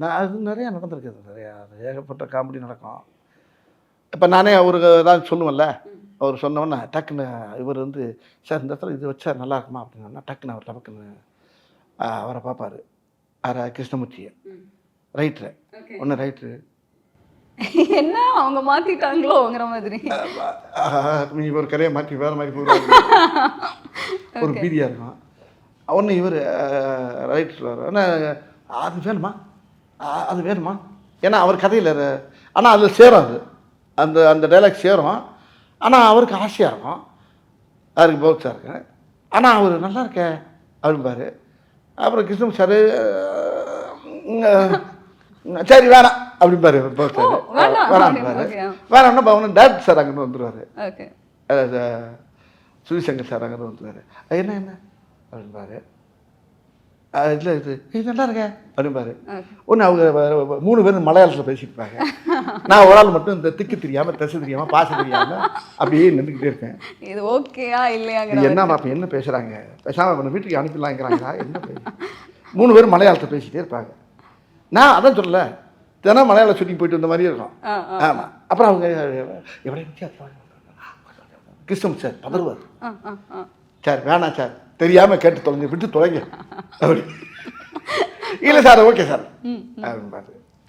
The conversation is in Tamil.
நான் அது நிறையா நடந்திருக்குது நிறையா. ஏகப்பட்ட காமெடி நடக்கும். இப்போ நானே அவருக்கு ஏதாவது சொல்லுவேன்ல. அவர் சொன்னோன்னே டக்குன்னு இவர் வந்து சார் இந்த இடத்துல இது வச்சா நல்லா இருக்குமா? அப்படின்னா டக்குன்னு அவர் டக்குன்னு ஆ, அவரை பார்ப்பாரு. ஆரா. கிருஷ்ணமூர்த்தியை. ரைட்ரு ஒன்று ரைட்ரு என்ன? அவங்க மாத்திட்டாங்களோங்கிற மாதிரி. நீ ஒரு கரையை மாற்றி வேறு மாதிரி போடுவாங்க ஒரு பீதியாக இருக்கும். ஒன்று இவர் ரைட் சொல்லுவார் ஆனால் அது வேணுமா? அது வேணுமா? ஏன்னா அவர் கதையில் ஆனால் அதில் சேரும் அது. அந்த அந்த டைலாக் சேரும். ஆனால் அவருக்கு ஆசையாக இருக்கும். அவருக்கு பௌத்ஸாக இருக்கு. ஆனால் அவர் நல்லா இருக்கே அப்படிம்பாரு. அப்புறம் கிருஷ்ணன் சார் சரி வேணாம் அப்படிம்பாரு வேணாம். வேணாம்பாரு. வேணாம்னா பவன் டேரக்டர் சார் அங்கே வந்துருவார். ஓகே. சுவிசங்கர் சார் அங்கே வந்துருவார். என்ன என்ன? அப்படின்பாரு இல்லை இது. இது நல்லா இருக்கே. அப்படின்பாரு ஒன்று அவங்க மூணு பேரும் மலையாளத்தில் பேசியிருப்பாங்க. நான் ஒரு ஆள் மட்டும் இந்த திக்கு தெரியாமல் தசை தெரியாமல் பாச தெரியாமல் அப்படியே நின்றுக்கிட்டே இருக்கேன். இது ஓகேயா இது என்ன பாப்பா என்ன பேசுகிறாங்க பேசாமல் நம்ம வீட்டுக்கு அனுப்பிடலாங்கிறாங்களா? என்ன பேசு மூணு பேரும் மலையாளத்தை பேசிகிட்டே இருப்பாங்க. நான் அதான் சொல்லல. தினம் மலையாள ஷூட்டிங் போயிட்டு வந்த மாதிரியே இருக்கும். ஆமாம் அப்புறம் அவங்க எவ்வளோ கிருஷ்ணன் சார் பதறுவார். ஆ, ஆ, ஆ. சார் வேணாம் சார். தெரியாமல் கேட்டு தொலைங்க விட்டு தொலைங்க. அப்படி. இல்லை சார் ஓகே சார். அப்படின்னு பார்த்து